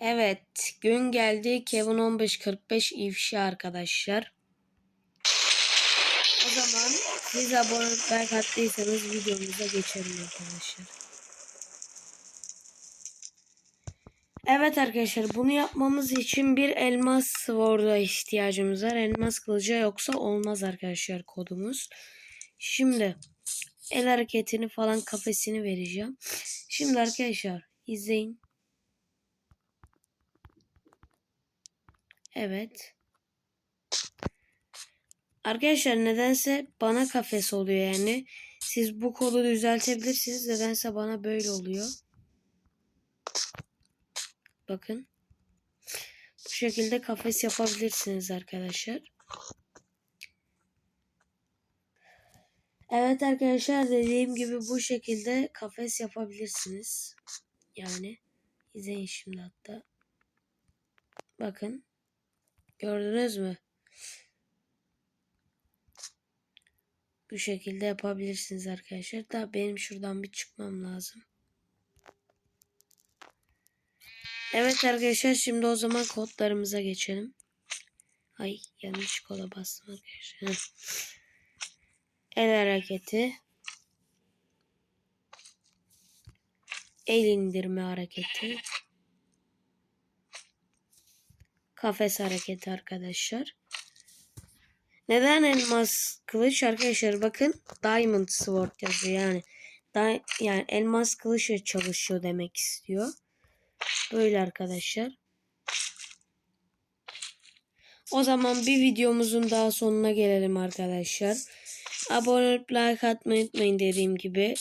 Evet, gün geldi. Kevin 1545 ifşa arkadaşlar. O zaman siz abone like attıysanız videomuza geçelim arkadaşlar. Evet arkadaşlar bunu yapmamız için bir elmas sword'a ihtiyacımız var. Elmas kılıca yoksa olmaz arkadaşlar kodumuz. Şimdi el hareketini falan kafesini vereceğim. Şimdi arkadaşlar izleyin. Evet. Arkadaşlar nedense bana kafes oluyor yani. Siz bu kodu düzeltebilirsiniz. Nedense bana böyle oluyor. Bakın. Bu şekilde kafes yapabilirsiniz arkadaşlar. Evet arkadaşlar dediğim gibi bu şekilde kafes yapabilirsiniz. Yani izleyin şimdi hatta. Bakın. Gördünüz mü? Bu şekilde yapabilirsiniz arkadaşlar. Da benim şuradan bir çıkmam lazım. Evet arkadaşlar şimdi o zaman kodlarımıza geçelim. Ay yanlış koda bastım arkadaşlar. El hareketi. El indirme hareketi. Kafes hareketi arkadaşlar. Neden elmas kılıç arkadaşlar bakın diamond sword yazıyor yani. Da, yani elmas kılıçla çalışıyor demek istiyor. Böyle arkadaşlar. O zaman bir videomuzun daha sonuna gelelim arkadaşlar. Abone olup like atmayı unutmayın dediğim gibi.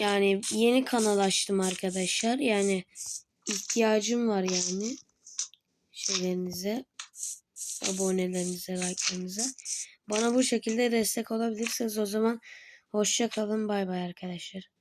Yani yeni kanal açtım arkadaşlar. Yani ihtiyacım var yani. Şeylerinize. Abonelerinize, like'larınıza. Bana bu şekilde destek olabilirsiniz. O zaman hoşça kalın. Bay bay arkadaşlar.